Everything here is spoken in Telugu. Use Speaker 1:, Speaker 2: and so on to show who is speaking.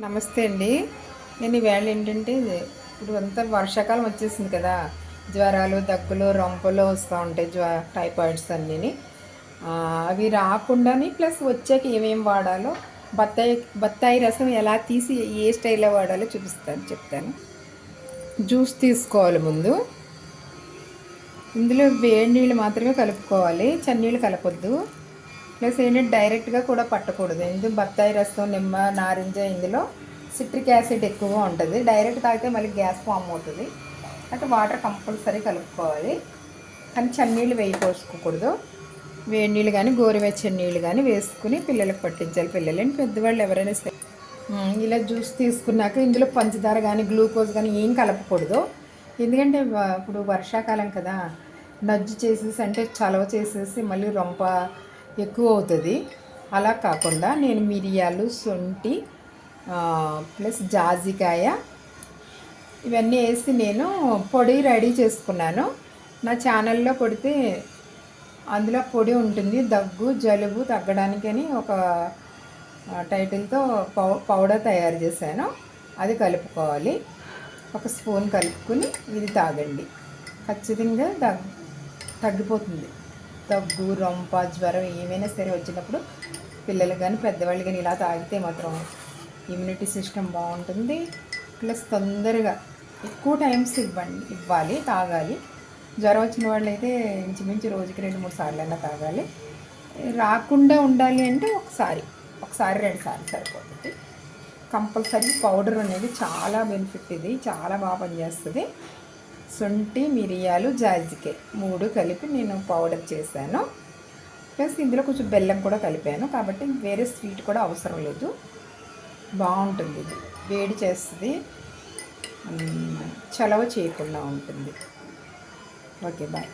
Speaker 1: నమస్తే అండి. నేను ఈవేళ ఏంటంటే ఇప్పుడు అంతా వర్షాకాలం వచ్చేసింది కదా జ్వరాలు దగ్గులు రొంపలు వస్తూ ఉంటాయి జ్వ టైఫాయిడ్స్ అన్నీని. అవి రాకుండాని ప్లస్ వచ్చాక ఏమేమి వాడాలో బత్తాయి బత్తాయి రసం ఎలా తీసి ఏ స్టైల్లో వాడాలో చూపిస్తాను చెప్తాను. జ్యూస్ తీసుకోవాలి ముందు. ఇందులో వేడి నీళ్ళు మాత్రమే కలుపుకోవాలి చన్నీళ్ళు కలపొద్దు. ప్లస్ ఏంటంటే డైరెక్ట్గా కూడా పట్టకూడదు. ఎందుకంటే బత్తాయి రసం నిమ్మ నారింజ ఇందులో సిట్రిక్ యాసిడ్ ఎక్కువగా ఉంటుంది. డైరెక్ట్ తాగితే మళ్ళీ గ్యాస్ ఫామ్ అవుతుంది. అంటే వాటర్ కంపల్సరీ కలుపుకోవాలి. కానీ చన్నీళ్ళు వేయి పోసుకోకూడదు వేడి నీళ్ళు కానీ గోరువెచ్చని నీళ్ళు కానీ వేసుకుని పిల్లలకు పట్టించాలి. పిల్లలని పెద్దవాళ్ళు ఎవరైనా సరే. ఇలా జ్యూస్ తీసుకున్నాక ఇందులో పంచదార కానీ గ్లూకోజ్ కానీ ఏం కలపకూడదు. ఎందుకంటే ఇప్పుడు వర్షాకాలం కదా. నజ్జు చేసేసి అంటే చలవ చేసేసి మళ్ళీ రొంప ఎక్కువ అవుతుంది అలా కాకుండా నేను మిరియాలు శొంఠి ప్లస్ జాజికాయ ఇవన్నీ వేసి నేను పొడి రెడీ చేసుకున్నాను. నా ఛానల్లో కొడితే అందులో పొడి ఉంటుంది. దగ్గు జలుబు తగ్గడానికని ఒక టైటిల్తో పౌ పౌడర్ తయారు చేశాను. అది కలుపుకోవాలి. ఒక స్పూన్ కలుపుకుని ఇది తాగండి. ఖచ్చితంగా తగ్గిపోతుంది. దగ్గు రొంప జ్వరం ఏమైనా సరే వచ్చినప్పుడు పిల్లలు కానీ పెద్దవాళ్ళు కానీ ఇలా తాగితే మాత్రం ఇమ్యూనిటీ సిస్టమ్ బాగుంటుంది. ప్లస్ తొందరగా ఎక్కువ టైమ్స్ ఇవ్వండి ఇవ్వాలి తాగాలి. జ్వరం వచ్చిన వాళ్ళైతే ఇంచుమించు రోజుకి రెండు మూడు సార్లు అయినా తాగాలి. రాకుండా ఉండాలి అంటే ఒకసారి ఒకసారి రెండు సార్లు సరిపోతుంది. కంపల్సరీ పౌడర్ అనేది చాలా బెనిఫిట్ ఇది చాలా బాగా పనిచేస్తుంది. శొంఠి మిరియాలు జాజికాయ మూడు కలిపి నేను పౌడర్ చేశాను. ప్లస్ ఇందులో కొంచెం బెల్లం కూడా కలిపాను. కాబట్టి వేరే స్వీట్ కూడా అవసరం లేదు. బాగుంటుంది ఇది. వేడి చేస్తుంది. చలవ చేయకుండా ఉంటుంది. Okay bye